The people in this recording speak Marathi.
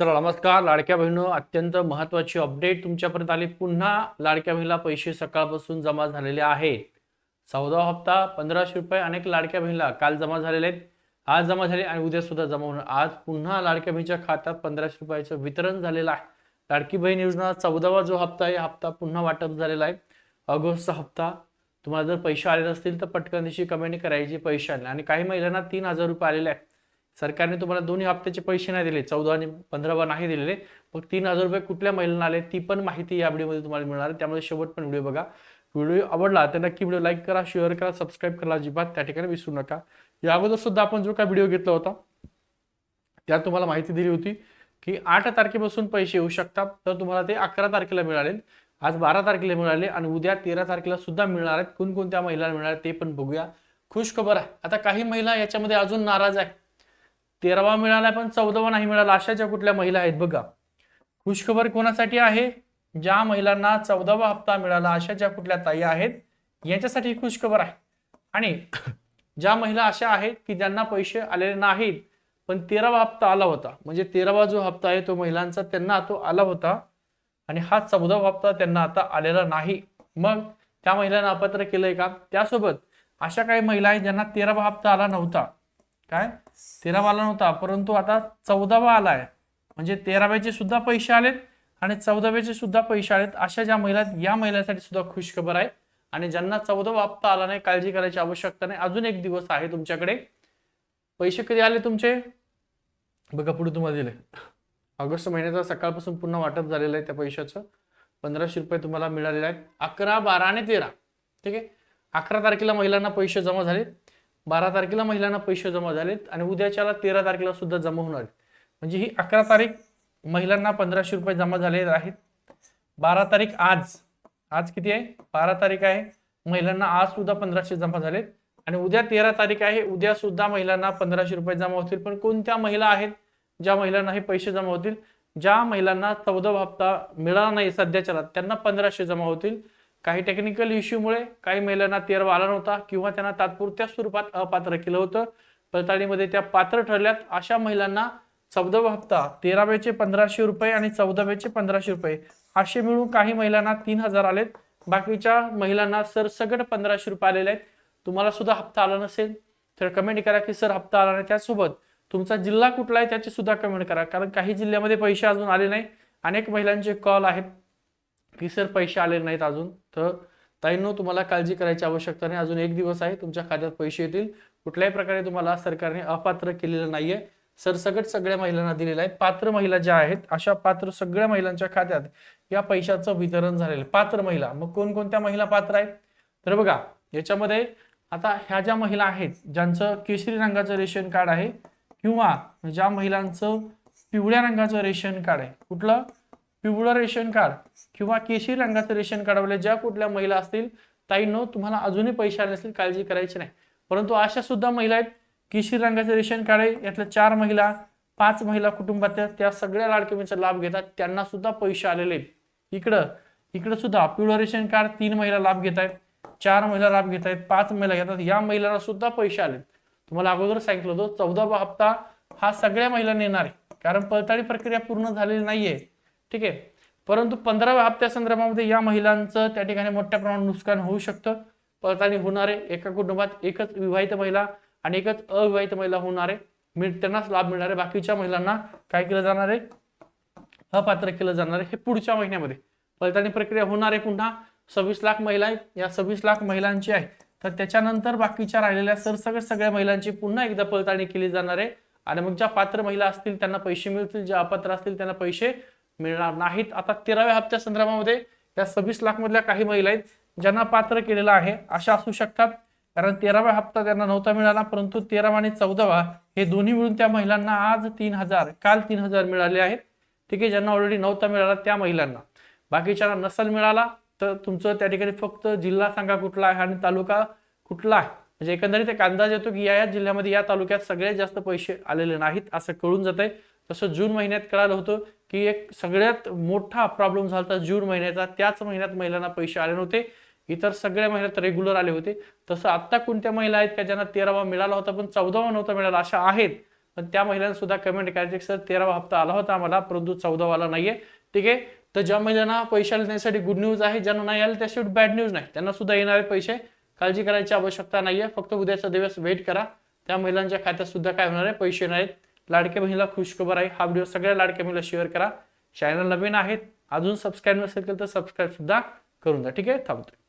चला नमस्कार. लाडक्या बहिणो अत्यंत महत्वाची अपडेट तुमच्यापर्यंत आली. पुन्हा लाडक्या बहिणीला पैसे सकाळपासून जमा झालेले आहेत. चौदा हप्ता पंधराशे रुपये अनेक लाडक्या बहिणीला काल जमा झालेले आहेत. आज जमा झाले आणि उद्या सुद्धा जमा होणार. आज पुन्हा लाडक्या बहिणीच्या खात्यात पंधराशे रुपयाचं वितरण झालेलं आहे. लाडकी बहीण योजना चौदावा जो हप्ता आहे हप्ता पुन्हा वाटप झालेला आहे. ऑगस्टचा हप्ता. तुम्हाला जर पैसे आले नसतील तर पटकन दिवशी कमेंट करायची पैसे आले आणि काही महिलांना तीन हजार रुपये आलेले आहेत. सरकारने तुम्हाला दोन्ही हप्त्याचे पैसे नाही दिले चौदा आणि पंधरावा नाही दिलेले. मग तीन हजार रुपये कुठल्या महिलांना आले ती पण माहिती या व्हिडिओमध्ये तुम्हाला मिळणार. आहे त्यामुळे शेवट पण व्हिडिओ बघा. व्हिडिओ आवडला तर नक्की व्हिडिओ लाईक करा शेअर करा सबस्क्राईब करा अजिबात त्या ठिकाणी विसरू नका. या अगोदर सुद्धा आपण जो काय व्हिडिओ घेतला होता त्यात तुम्हाला माहिती दिली होती की आठ तारखेपासून पैसे येऊ शकतात तर तुम्हाला ते अकरा तारखेला मिळाले आज बारा तारखेला मिळाले आणि उद्या तेरा तारखेला सुद्धा मिळणार आहेत. कोणकोणत्या महिलांना मिळणार ते पण बघूया. खुश खबर आहे. आता काही महिला याच्यामध्ये अजून नाराज आहे तेरावा मिळाला पण चौदावा नाही मिळाला. अशा ज्या कुठल्या महिला आहेत बघा. खुशखबर कोणासाठी आहे? ज्या महिलांना चौदावा हप्ता मिळाला अशा ज्या कुठल्या ताई आहेत? यांच्यासाठी खुशखबर आहे. आणि ज्या महिला अशा आहेत की ज्यांना पैसे आलेले नाहीत पण तेरावा हप्ता आला होता. म्हणजे तेरावा जो हप्ता आहे तो महिलांचा त्यांना तो आला होता. आणि हा चौदावा हप्ता त्यांना आता आलेला नाही. मग त्या महिलांना अपात्र केलंय का? त्यासोबत अशा काही महिला आहेत ज्यांना तेरावा हप्ता आला नव्हता. काय? तेरावा आला नव्हता परंतु आता चौदावा आला आहे म्हणजे तेराव्याचे सुद्धा पैसे आलेत आणि चौदाव्याचे सुद्धा पैसे आलेत अशा ज्या महिला आहेत, या महिलांसाठी सुद्धा खुशखबर आहे. आणि ज्यांना चौदावा हप्ता आला नाही काळजी करायची आवश्यकता नाही. अजून एक दिवस आहे तुमच्याकडे. पैसे कधी आले तुमचे? बघा पुढे तुम्हाला दिले ऑगस्ट महिन्याचा सकाळपासून पुन्हा वाटप झालेलं आहे त्या पैशाचं. पंधराशे रुपये तुम्हाला मिळालेले आहेत. अकरा बारा आणि तेरा. ठीक आहे? अकरा तारखेला महिलांना पैसे जमा झाले. बारा तारखेला महिलांना पैसे जमा झालेत आणि उद्याच्याला तेरा तारखेला सुद्धा जमा होणार आहेत. म्हणजे ही अकरा तारीख महिलांना पंधराशे रुपये जमा झाले आहेत. बारा तारीख आज आज किती आहे? बारा तारीख आहे. महिलांना आज सुद्धा पंधराशे जमा झालेत. आणि उद्या तेरा तारीख आहे. उद्या सुद्धा महिलांना पंधराशे रुपये जमा होतील. पण कोणत्या महिला आहेत ज्या महिलांना हे पैसे जमा होतील? ज्या महिलांना चौदा हप्ता मिळाला नाही सध्याच्याला त्यांना पंधराशे जमा होतील. काही टेक्निकल इश्यूमुळे काही महिलांना तेरवा आला नव्हता किंवा त्यांना तात्पुरत्या स्वरूपात अपात्र केलं होतं. पडताळणीमध्ये त्या पात्र ठरल्यात. अशा महिलांना चौदावा हप्ता तेराव्याचे पंधराशे रुपये आणि चौदाव्याचे पंधराशे रुपये असे मिळून काही महिलांना तीन हजार आलेत. बाकीच्या महिलांना सर सगट पंधराशे रुपये आलेले आहेत. तुम्हाला सुद्धा हप्ता आला नसेल तर कमेंट करा की सर हप्ता आला नाही त्यासोबत तुमचा जिल्हा कुठला आहे त्याची सुद्धा कमेंट करा. कारण काही जिल्ह्यामध्ये पैसे अजून आले नाही. अनेक महिलांचे कॉल आहेत. की सर पैसे आले नाहीत अजून. तर ताईंनो तुम्हाला काळजी करायची आवश्यकता नाही. अजून एक दिवस आहे तुमच्या खात्यात पैसे येतील. कुठल्याही प्रकारे तुम्हाला सरकारने अपात्र केलेलं नाहीये. सरसगट सगळ्या महिलांना दिलेलं आहे. पात्र महिला ज्या आहेत अशा पात्र सगळ्या महिलांच्या खात्यात या पैशाचं वितरण झालेलं आहे. पात्र महिला. मग कोणकोणत्या महिला पात्र आहेत? तर बघा याच्यामध्ये आता ह्या ज्या महिला आहेत ज्यांचं केशरी रंगाचं रेशन कार्ड आहे किंवा ज्या महिलांचं पिवळ्या रंगाचं रेशन कार्ड आहे कुठलं? पिवळं रेशन कार्ड किंवा केशरी रंगाचं रेशन कार्डवाले ज्या कुठल्या महिला असतील ताईंनो तुम्हाला अजूनही पैसे आले नसतील काळजी करायची नाही. परंतु अशा सुद्धा महिला आहेत केशरी रंगाचं रेशन कार्ड आहे यातल्या चार महिला पाच महिला कुटुंबातल्या त्या सगळ्या लाडकेमीचा लाभ घेतात त्यांना सुद्धा पैसे आलेले आहेत. इकडं इकडं सुद्धा पिवळं रेशन कार्ड तीन महिला लाभ घेत आहेत चार महिला लाभ घेत आहेत पाच महिला घेतात या महिलांना सुद्धा पैसे आले तुम्हाला अगोदर सांगितलं होतं चौदावा हप्ता हा सगळ्या महिलांना येणार आहे. कारण पडताळी प्रक्रिया पूर्ण झालेली नाहीये. ठीक आहे? परंतु पंधराव्या हप्त्या संदर्भामध्ये या महिलांचं त्या ठिकाणी मोठ्या प्रमाणात नुकसान होऊ शकतं. पडताळणी होणारे एका कुटुंबात एकच विवाहित महिला आणि एकच अविवाहित महिला होणारे त्यांनाच लाभ मिळणार आहे बाकीच्या महिलांना काय केलं जाणार आहे? अपात्र केलं जाणार आहे हे पुढच्या महिन्यामध्ये. पडताळणी प्रक्रिया होणार आहे पुन्हा. सव्वीस लाख महिला या सव्वीस लाख महिलांची आहे. तर त्याच्यानंतर बाकीच्या राहिलेल्या सरसगट सगळ्या महिलांची पुन्हा एकदा पडताळणी केली जाणार आहे. आणि मग ज्या पात्र महिला असतील त्यांना पैसे मिळतील ज्या अपात्र असतील त्यांना पैसे मिळणार नाहीत. आता तेराव्या हप्त्या संदर्भामध्ये या सव्वीस लाख मधल्या काही महिला आहेत ज्यांना पात्र केलेलं आहे. अशा असू शकतात. कारण तेरावा हप्ता त्यांना नव्हता मिळाला परंतु तेरावा आणि चौदावा हे दोन्ही मिळून त्या महिलांना आज तीन हजार काल तीन हजार मिळाले आहेत. ठीक आहे ज्यांना ऑलरेडी नव्हता मिळाला त्या महिलांना. बाकीच्या नसल मिळाला तर तुमचं त्या ठिकाणी फक्त जिल्हा सांगा कुठला आहे आणि तालुका कुठला आहे. म्हणजे एकंदरीत एक अंदाज येतो की या या जिल्ह्यामध्ये या तालुक्यात सगळ्यात जास्त पैसे आलेले नाहीत असं कळून जात आहे तसं जून महिन्यात कळालं होतं की एक सगळ्यात मोठा प्रॉब्लेम झाला होता जून महिन्याचा. त्याच महिन्यात महिलांना पैसे आले नव्हते. इतर सगळ्या महिन्यात रेग्युलर आले होते. तसं आत्ता कोणत्या महिला आहेत का ज्यांना तेरावा मिळाला होता पण चौदावा नव्हता मिळाला? अशा आहेत. पण त्या महिलांना सुद्धा कमेंट करायचे सर तेरावा हप्ता आला होता आम्हाला परंतु चौदावाला नाहीये. ठीक आहे? तर ज्या महिलांना पैसे आले त्यासाठी गुड न्यूज आहे. ज्यांना नाही आले त्यासाठी बॅड न्यूज नाही. त्यांना सुद्धा येणारे पैसे काळजी करायची आवश्यकता नाहीये. फक्त उद्याचा दिवस वेट करा. त्या महिलांच्या खात्यात सुद्धा काय होणार आहे? पैसे येणार आहेत. लाडक्या बहिणीला खुशखबर आहे. हा व्हिडिओ सगळ्या लाडक्या बहिणीला शेअर करा. चॅनल नवीन आहेत अजून सबस्क्राईब नसेल केलं तर सबस्क्राईब सुद्धा करून द्या. ठीक आहे? थांबतोय.